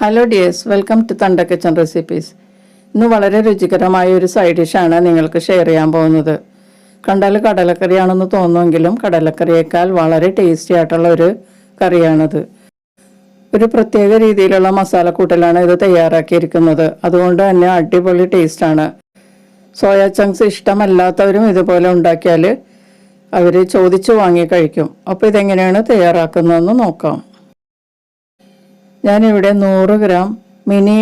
Hello dears welcome to തണ്ട kitchen recipes ഇന്ന് വളരെ രുചികരമായ ഒരു സൈഡ് ഡിഷാണ് നിങ്ങൾക്ക് ഷെയർ ചെയ്യാൻ പോകുന്നത്. കണ്ടാൽ കടലക്കറിയാണെന്ന് തോന്നുമെങ്കിലും കടലക്കറിയേക്കാൾ വളരെ ടേസ്റ്റി ആയിട്ടുള്ള ഒരു കറിയാണിത്. ഒരു പ്രത്യേക രീതിയിലുള്ള മസാലക്കൂട്ടലാണ് ഇത് തയ്യാറാക്കിയിരിക്കുന്നത്. അതുകൊണ്ട് തന്നെ അടിപൊളി ടേസ്റ്റാണ് സോയ ചങ്ക്സ് ഇഷ്ടമല്ലാത്തവരും ഇതുപോലെ ഉണ്ടാക്കിയാൽ അവർ ചോദിച്ചു വാങ്ങി കഴിക്കും. അപ്പോൾ ഇതെങ്ങനെയാണ് തയ്യാറാക്കുന്നതെന്ന് നോക്കാം. ഞാനിവിടെ നൂറ് ഗ്രാം മിനി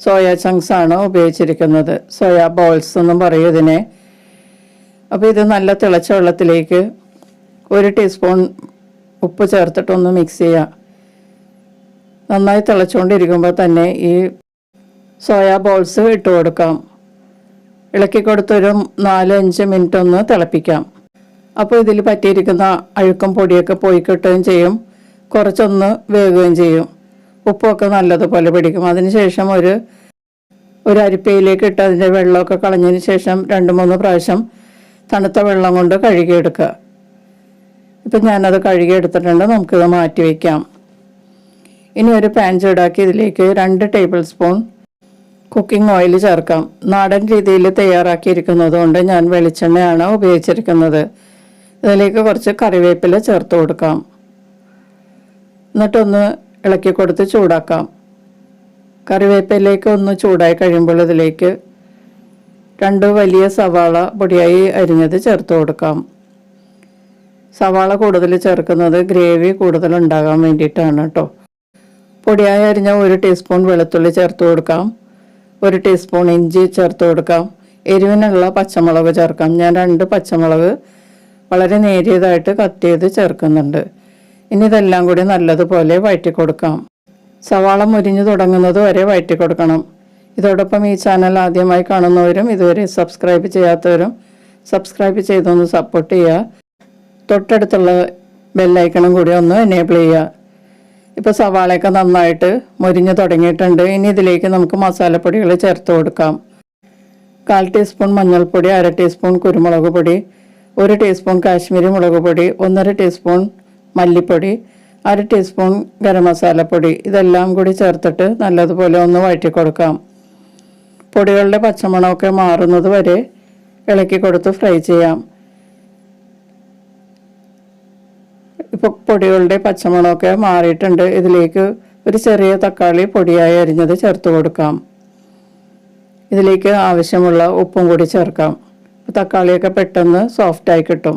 സോയ ചങ്ക്സ് ആണ് ഉപയോഗിച്ചിരിക്കുന്നത്. സോയ ബോൾസ് എന്നും പറയും ഇതിനെ. അപ്പോൾ ഇത് നല്ല തിളച്ച വെള്ളത്തിലേക്ക് ഒരു ടീസ്പൂൺ ഉപ്പ് ചേർത്തിട്ടൊന്ന് മിക്സ് ചെയ്യുക നന്നായി തിളച്ചുകൊണ്ടിരിക്കുമ്പോൾ തന്നെ ഈ സോയ ബോൾസ് ഇട്ട് കൊടുക്കാം. ഇളക്കി കൊടുത്തൊരു നാല് അഞ്ച് മിനിറ്റ് ഒന്ന് തിളപ്പിക്കാം. അപ്പോൾ ഇതിൽ പറ്റിയിരിക്കുന്ന അഴുക്കും പൊടിയൊക്കെ പോയി കിട്ടുകയും ചെയ്യും. കുറച്ചൊന്ന് വേകുകയും ചെയ്യും. ഉപ്പൊക്കെ നല്ലതുപോലെ പിടിക്കും. അതിനുശേഷം ഒരു ഒരു അരിപ്പയിലേക്ക് ഇട്ട് അതിന്റെ വെള്ളമൊക്കെ കളഞ്ഞതിന് ശേഷം രണ്ട് മൂന്ന് പ്രാവശ്യം തണുത്ത വെള്ളം കൊണ്ട് കഴുകിയെടുക്കുക. ഇപ്പം ഞാനത് കഴുകിയെടുത്തിട്ടുണ്ട്. നമുക്കിത് മാറ്റി വയ്ക്കാം. ഇനി ഒരു പാൻ ചൂടാക്കി ഇതിലേക്ക് രണ്ട് ടേബിൾ സ്പൂൺ കുക്കിംഗ് ഓയിൽ ചേർക്കാം. നാടൻ രീതിയിൽ തയ്യാറാക്കിയിരിക്കുന്നത് കൊണ്ട് ഞാൻ വെളിച്ചെണ്ണയാണ് ഉപയോഗിച്ചിരിക്കുന്നത്. ഇതിലേക്ക് കുറച്ച് കറിവേപ്പില ചേർത്ത് കൊടുക്കാം. എന്നിട്ടൊന്ന് ഇളക്കി കൊടുത്ത് ചൂടാക്കാം. കറിവേപ്പിലേക്ക് ഒന്ന് ചൂടായി കഴിയുമ്പോൾ ഇതിലേക്ക് രണ്ട് വലിയ സവാള പൊടിയായി അരിഞ്ഞത് ചേർത്ത് കൊടുക്കാം. സവാള കൂടുതൽ ചേർക്കുന്നത് ഗ്രേവി കൂടുതൽ ഉണ്ടാകാൻ വേണ്ടിയിട്ടാണ് കേട്ടോ. പൊടിയായി അരിഞ്ഞ ഒരു ടീസ്പൂൺ വെളുത്തുള്ളി ചേർത്ത് കൊടുക്കാം. ഒരു ടീസ്പൂൺ ഇഞ്ചി ചേർത്ത് കൊടുക്കാം. എരിവിനുള്ള പച്ചമുളക് ചേർക്കാം. ഞാൻ രണ്ട് പച്ചമുളക് വളരെ നേരിയതായിട്ട് കട്ട് ചെയ്ത് ചേർക്കുന്നുണ്ട്. ഇനി ഇതെല്ലാം കൂടി നല്ലതുപോലെ വഴറ്റി കൊടുക്കാം സവാള മുരിഞ്ഞു തുടങ്ങുന്നത് വരെ വഴറ്റി കൊടുക്കണം ഇതോടൊപ്പം ഈ ചാനൽ ആദ്യമായി കാണുന്നവരും ഇതുവരെ സബ്സ്ക്രൈബ് ചെയ്യാത്തവരും സബ്സ്ക്രൈബ് ചെയ്തൊന്ന് സപ്പോർട്ട് ചെയ്യുക. തൊട്ടടുത്തുള്ള ബെല്ലൈക്കണും കൂടി ഒന്ന് എനേബിൾ ചെയ്യുക. ഇപ്പോൾ സവാളയൊക്കെ നന്നായിട്ട് മുരിഞ്ഞു തുടങ്ങിയിട്ടുണ്ട്. ഇനി ഇതിലേക്ക് നമുക്ക് മസാലപ്പൊടികൾ ചേർത്ത് കൊടുക്കാം. കാൽ ടീസ്പൂൺ മഞ്ഞൾപ്പൊടി അര ടീസ്പൂൺ കുരുമുളക് പൊടി ഒരു ടീസ്പൂൺ കാശ്മീരി മുളക് പൊടി ഒന്നര ടീസ്പൂൺ മല്ലിപ്പൊടി അര ടീസ്പൂൺ ഗരം മസാലപ്പൊടി ഇതെല്ലാം കൂടി ചേർത്തിട്ട് നല്ലതുപോലെ ഒന്ന് വഴറ്റി കൊടുക്കാം പൊടികളുടെ പച്ചമണമൊക്കെ മാറുന്നത് വരെ ഇളക്കി കൊടുത്ത് ഫ്രൈ ചെയ്യാം. ഇപ്പോൾ പൊടികളുടെ പച്ചമണമൊക്കെ മാറിയിട്ടുണ്ട്. ഇതിലേക്ക് ഒരു ചെറിയ തക്കാളി പൊടിയായി അരിഞ്ഞത് ചേർത്ത് കൊടുക്കാം. ഇതിലേക്ക് ആവശ്യമുള്ള ഉപ്പും കൂടി ചേർക്കാം. തക്കാളിയൊക്കെ പെട്ടെന്ന് സോഫ്റ്റായി കിട്ടും.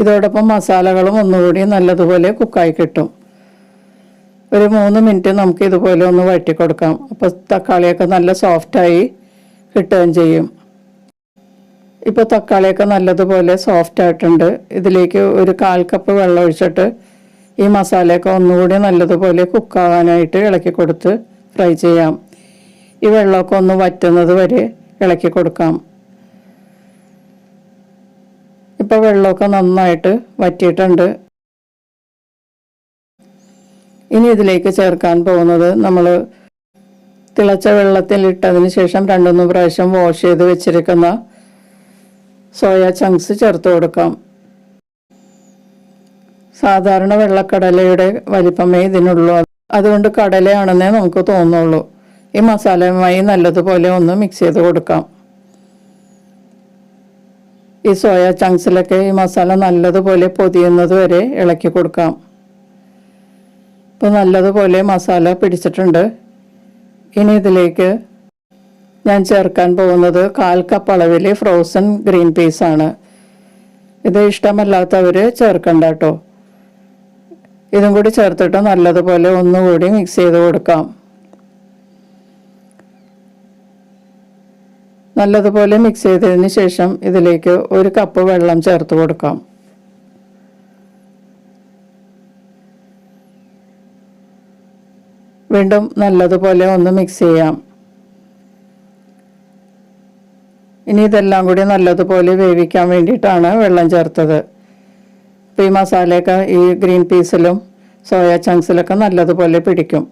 ഇതോടൊപ്പം മസാലകളും ഒന്നുകൂടി നല്ലതുപോലെ കുക്കായി കിട്ടും. ഒരു മൂന്ന് മിനിറ്റ് നമുക്ക് ഇതുപോലെ ഒന്ന് വഴറ്റി കൊടുക്കാം അപ്പോൾ തക്കാളിയൊക്കെ നല്ല സോഫ്റ്റായി കിട്ടുകയും ചെയ്യും. ഇപ്പോൾ തക്കാളിയൊക്കെ നല്ലതുപോലെ സോഫ്റ്റ് ആയിട്ടുണ്ട് ഇതിലേക്ക് ഒരു കാൽ കപ്പ് വെള്ളം ഒഴിച്ചിട്ട് ഈ മസാലയൊക്കെ ഒന്നുകൂടി നല്ലതുപോലെ കുക്കാവാനായിട്ട് ഇളക്കി കൊടുത്ത് ഫ്രൈ ചെയ്യാം. ഈ വെള്ളമൊക്കെ ഒന്ന് വറ്റുന്നത് വരെ ഇളക്കി കൊടുക്കാം. ഇപ്പോൾ വെള്ളമൊക്കെ നന്നായിട്ട് വറ്റിയിട്ടുണ്ട്. ഇനി ഇതിലേക്ക് ചേർക്കാൻ പോകുന്നത് നമ്മൾ തിളച്ച വെള്ളത്തിൽ ഇട്ടതിന് ശേഷം രണ്ടുമൂന്ന് പ്രാവശ്യം വാഷ് ചെയ്ത് വെച്ചിരിക്കുന്ന സോയ ചങ്ക്സ് ചേർത്ത് കൊടുക്കാം. സാധാരണ വെള്ളക്കടലയുടെ വലിപ്പമേ ഇതിനുള്ളൂ. അതുകൊണ്ട് കടലയാണെന്നേ നമുക്ക് തോന്നുള്ളൂ. ഈ മസാലയുമായി നല്ലതുപോലെ ഒന്ന് മിക്സ് ചെയ്ത് കൊടുക്കാം. ഈ സോയ ചങ്ക്സിലൊക്കെ ഈ മസാല നല്ലതുപോലെ പൊതിയുന്നത് വരെ ഇളക്കി കൊടുക്കാം. ഇപ്പോൾ നല്ലതുപോലെ മസാല പിടിച്ചിട്ടുണ്ട്. ഇനി ഇതിലേക്ക് ഞാൻ ചേർക്കാൻ പോകുന്നത് കാൽ കപ്പ് അളവിൽ ഫ്രോസൺ ഗ്രീൻ പീസ് ആണ്. ഇത് ഇഷ്ടമല്ലാത്തവർ ചേർക്കണ്ട കേട്ടോ ഇതും കൂടി ചേർത്തിട്ട് നല്ലതുപോലെ ഒന്നുകൂടി മിക്സ് ചെയ്ത് കൊടുക്കാം. നല്ലതുപോലെ മിക്സ് ചെയ്തതിന് ശേഷം ഇതിലേക്ക് ഒരു കപ്പ് വെള്ളം ചേർത്ത് കൊടുക്കാം. വീണ്ടും നല്ലതുപോലെ ഒന്ന് മിക്സ് ചെയ്യാം. ഇനി ഇതെല്ലാം കൂടി നല്ലതുപോലെ വേവിക്കാൻ വേണ്ടിയിട്ടാണ് വെള്ളം ചേർത്തത്. അപ്പോൾ ഈ മസാലയൊക്കെ ഈ ഗ്രീൻ പീസിലും സോയ ചങ്ക്സിലൊക്കെ നല്ലതുപോലെ പിടിക്കും.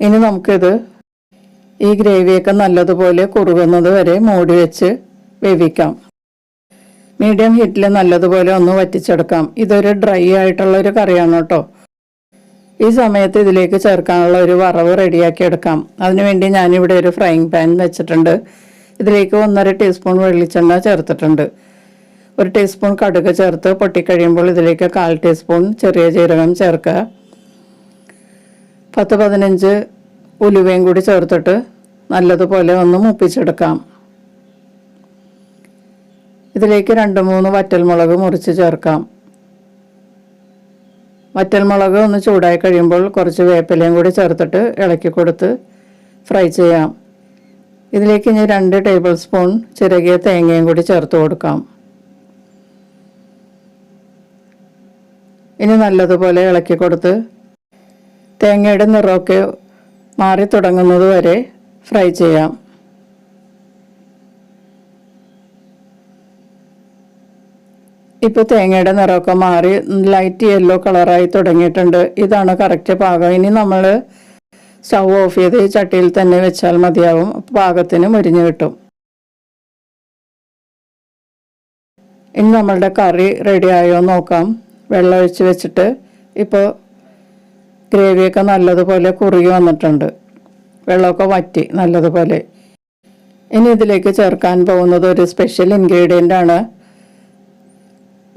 ഇനി നമുക്കിത് ഈ ഗ്രേവിയൊക്കെ നല്ലതുപോലെ കുറുകുന്നത് വരെ മൂടി വെച്ച് വേവിക്കാം. മീഡിയം ഹീറ്റിൽ നല്ലതുപോലെ ഒന്ന് വറ്റിച്ചെടുക്കാം. ഇതൊരു ഡ്രൈ ആയിട്ടുള്ള ഒരു കറിയാണ് കേട്ടോ. ഈ സമയത്ത് ഇതിലേക്ക് ചേർക്കാനുള്ള ഒരു വറവ് റെഡിയാക്കി എടുക്കാം. അതിനുവേണ്ടി ഞാനിവിടെ ഒരു ഫ്രൈങ് പാൻ വെച്ചിട്ടുണ്ട്. ഇതിലേക്ക് ഒന്നര ടീസ്പൂൺ വെള്ളിച്ചെണ്ണ ചേർത്തിട്ടുണ്ട്. ഒരു ടീസ്പൂൺ കടുക് ചേർത്ത് പൊട്ടിക്കഴിയുമ്പോൾ ഇതിലേക്ക് കാൽ ടീസ്പൂൺ ചെറിയ ജീരകം ചേർക്കുക. പത്ത് പതിനഞ്ച് ഉലുവയും കൂടി ചേർത്തിട്ട് നല്ലതുപോലെ ഒന്ന് മുപ്പിച്ചെടുക്കാം. ഇതിലേക്ക് രണ്ട് മൂന്ന് വറ്റൽമുളക് മുറിച്ച് ചേർക്കാം. വറ്റൽമുളക് ഒന്ന് ചൂടായി കഴിയുമ്പോൾ കുറച്ച് വേപ്പിലയും കൂടി ചേർത്തിട്ട് ഇളക്കി കൊടുത്ത് ഫ്രൈ ചെയ്യാം. ഇതിലേക്ക് ഇനി രണ്ട് ടേബിൾ സ്പൂൺ ചിരകിയ തേങ്ങയും കൂടി ചേർത്ത് കൊടുക്കാം. ഇനി നല്ലതുപോലെ ഇളക്കി കൊടുത്ത് തേങ്ങയുടെ നിറമൊക്കെ മാറി തുടങ്ങുന്നത് വരെ ഫ്രൈ ചെയ്യാം. ഇപ്പൊ തേങ്ങയുടെ നിറമൊക്കെ മാറി ലൈറ്റ് യെല്ലോ കളറായി തുടങ്ങിയിട്ടുണ്ട്. ഇതാണ് കറക്റ്റ് പാകം. ഇനി നമ്മൾ സ്റ്റൗ ഓഫ് ചെയ്ത് ചട്ടിയിൽ തന്നെ വെച്ചാൽ മതിയാവും. പാകത്തിന് മുരിഞ്ഞു കിട്ടും. ഇനി നമ്മളുടെ കറി റെഡി ആയോ നോക്കാം. വെള്ളം ഒഴിച്ച് വെച്ചിട്ട് ഇപ്പോൾ ഗ്രേവിയൊക്കെ നല്ലതുപോലെ കുറുകി വന്നിട്ടുണ്ട്. വെള്ളമൊക്കെ വറ്റി നല്ലതുപോലെ. ഇനി ഇതിലേക്ക് ചേർക്കാൻ പോകുന്നത് ഒരു സ്പെഷ്യൽ ഇൻഗ്രീഡിയന്റ് ആണ്.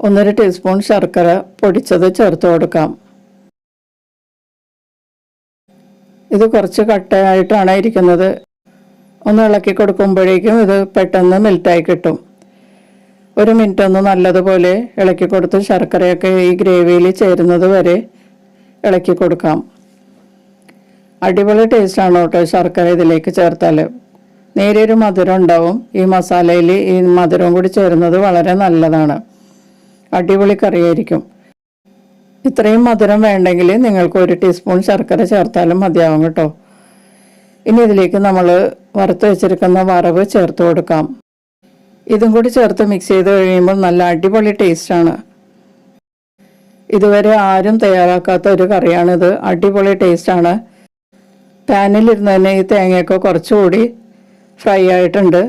ഒന്നര ടീസ്പൂൺ ശർക്കര പൊടിച്ചത് ചേർത്ത് കൊടുക്കാം. ഇത് കുറച്ച് കട്ടയായിട്ടാണ് ഇരിക്കുന്നത്. ഒന്ന് ഇളക്കി കൊടുക്കുമ്പോഴേക്കും ഇത് പെട്ടെന്ന് മെൽറ്റായി കിട്ടും. ഒരു മിനിറ്റ് ഒന്ന് നല്ലതുപോലെ ഇളക്കി കൊടുത്ത് ശർക്കരയൊക്കെ ഈ ഗ്രേവിയിൽ ചേരുന്നത് വരെ ഇളക്കി കൊടുക്കാം. അടിപൊളി ടേസ്റ്റാണ് കേട്ടോ ശർക്കര ഇതിലേക്ക് ചേർത്താൽ നേരിയൊരു മധുരം ഉണ്ടാവും. ഈ മസാലയിൽ ഈ മധുരം കൂടി ചേരുന്നത് വളരെ നല്ലതാണ്. അടിപൊളി കറിയായിരിക്കും. ഇത്രയും മധുരം വേണ്ടെങ്കിൽ നിങ്ങൾക്ക് ഒരു ടീസ്പൂൺ ശർക്കര ചേർത്താലും മതിയാവും കേട്ടോ. ഇനി ഇതിലേക്ക് നമ്മൾ വറുത്ത് വെച്ചിരിക്കുന്ന വറവ് ചേർത്ത് കൊടുക്കാം. ഇതും കൂടി ചേർത്ത് മിക്സ് ചെയ്ത് കഴിയുമ്പോൾ നല്ല അടിപൊളി ടേസ്റ്റാണ് ഇതുവരെ ആരും തയ്യാറാക്കാത്ത ഒരു കറിയാണിത് അടിപൊളി ടേസ്റ്റാണ് പാനിലിരുന്ന് തന്നെ ഈ തേങ്ങയൊക്കെ കുറച്ചുകൂടി ഫ്രൈ ആയിട്ടുണ്ട്.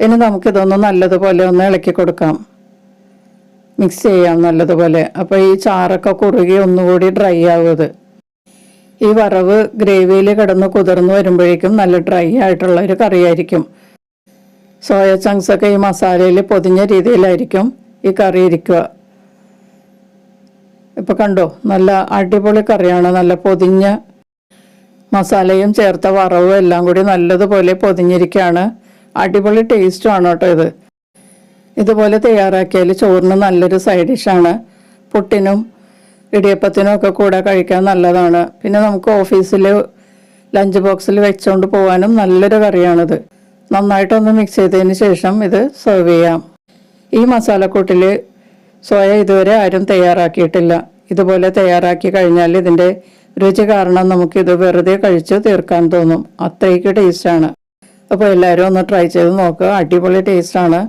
ഇനി നമുക്കിതൊന്ന് നല്ലതുപോലെ ഒന്ന് ഇളക്കി കൊടുക്കാം. മിക്സ് ചെയ്യാം നല്ലതുപോലെ. അപ്പോൾ ഈ ചാറൊക്കെ കുറുകി ഒന്നുകൂടി ഡ്രൈ ആവുന്നത് ഈ വറവ് ഗ്രേവിയിൽ കിടന്ന് കുതിർന്ന് വരുമ്പോഴേക്കും നല്ല ഡ്രൈ ആയിട്ടുള്ള ഒരു കറിയായിരിക്കും. സോയ ചങ്ക്സൊക്കെ ഈ മസാലയിൽ പൊതിഞ്ഞ രീതിയിലായിരിക്കും ഈ കറി ഇരിക്കുക. ഇപ്പൊ കണ്ടോ നല്ല അടിപൊളി കറിയാണ് നല്ല പൊതിഞ്ഞ മസാലയും ചേർത്ത വറവും എല്ലാം കൂടി നല്ലതുപോലെ പൊതിഞ്ഞിരിക്കുകയാണ് അടിപൊളി ടേസ്റ്റുമാണ് കേട്ടോ ഇത്. ഇതുപോലെ തയ്യാറാക്കിയാൽ ചോറിന് നല്ലൊരു സൈഡ് ഡിഷാണ് പുട്ടിനും ഇടിയപ്പത്തിനും ഒക്കെ കൂടെ കഴിക്കാൻ നല്ലതാണ്. പിന്നെ നമുക്ക് ഓഫീസിൽ ലഞ്ച് ബോക്സിൽ വെച്ചുകൊണ്ട് പോകാനും നല്ലൊരു കറിയാണിത്. നന്നായിട്ടൊന്ന് മിക്സ് ചെയ്തതിന് ശേഷം ഇത് സെർവ് ചെയ്യാം. ഈ മസാലക്കൂട്ടിൽ സോയ ഇതുവരെ ആരും തയ്യാറാക്കിയിട്ടില്ല. ഇതുപോലെ തയ്യാറാക്കി കഴിഞ്ഞാൽ ഇതിന്റെ രുചി കാരണം നമുക്കിത് വെറുതെ കഴിച്ച് തീർക്കാൻ തോന്നും. അത്രയ്ക്ക് ടേസ്റ്റാണ്. അപ്പോൾ എല്ലാവരും ഒന്ന് ട്രൈ ചെയ്ത് നോക്കുക. അടിപൊളി ടേസ്റ്റാണ്.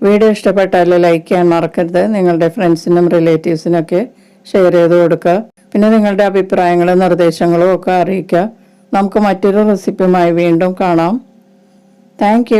വീഡിയോ ഇഷ്ടപ്പെട്ടാൽ ലൈക്ക് ചെയ്യാൻ മറക്കരുത്. നിങ്ങളുടെ ഫ്രണ്ട്സിനും റിലേറ്റീവ്സിനൊക്കെ ഷെയർ ചെയ്ത് കൊടുക്കുക. പിന്നെ നിങ്ങളുടെ അഭിപ്രായങ്ങളും നിർദ്ദേശങ്ങളും ഒക്കെ അറിയിക്കുക. നമുക്ക് മറ്റൊരു റെസിപ്പിയുമായി വീണ്ടും കാണാം. താങ്ക്